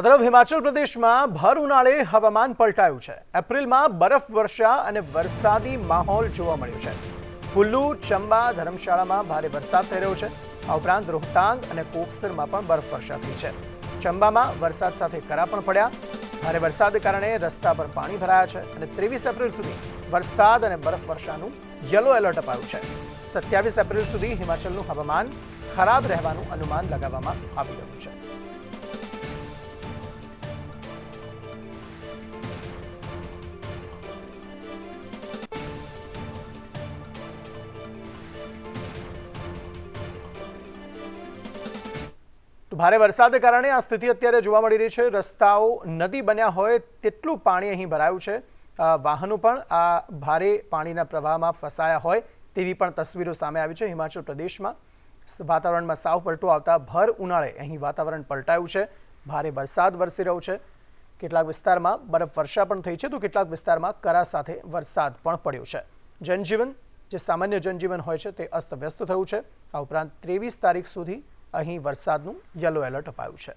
તરફ હિમાચલ પ્રદેશમાં ભર ઉનાળે હવામાન પલટાયું છે. એપ્રિલમાં બરફ વર્ષા અને વરસાદી માહોલ જોવા મળ્યો છે. કુલ્લુ, ચંબા ધર્મશાળામાં ભારે વરસાદ થઈ રહ્યો છે. આ ઉપરાંત રોહતાંગ અને કોકસરમાં પણ બરફ વર્ષા થઈ છે. ચંબામાં વરસાદ સાથે કરા પણ પડ્યા. ભારે વરસાદને કારણે રસ્તા પર પાણી ભરાયા છે અને ત્રેવીસ એપ્રિલ સુધી વરસાદ અને બરફ વર્ષાનું યલો એલર્ટ અપાયું છે. સત્યાવીસ એપ્રિલ સુધી હિમાચલનું હવામાન ખરાબ રહેવાનું અનુમાન લગાવવામાં આવી રહ્યું છે. તો ભારે વરસાદને કારણે આ સ્થિતિ અત્યારે જોવા મળી રહી છે. રસ્તાઓ નદી બન્યા હોય તેટલું પાણી અહીં ભરાયું છે. વાહનો પણ આ ભારે પાણીના પ્રવાહમાં ફસાયા હોય તેવી પણ તસવીરો સામે આવી છે હિમાચલ પ્રદેશમાં. વાતાવરણમાં સાવ પલટો આવતા ભર ઉનાળે અહીં વાતાવરણ પલટાયું છે. ભારે વરસાદ વરસી રહ્યો છે. કેટલાક વિસ્તારમાં બરફ વર્ષા પણ થઈ છે તો કેટલાક વિસ્તારમાં કરા સાથે વરસાદ પણ પડ્યો છે. જનજીવન, જે સામાન્ય જનજીવન હોય છે તે અસ્તવ્યસ્ત થયું છે. આ ઉપરાંત ત્રેવીસ તારીખ સુધી અહીં વરસાદનું યલો એલર્ટ અપાયું છે.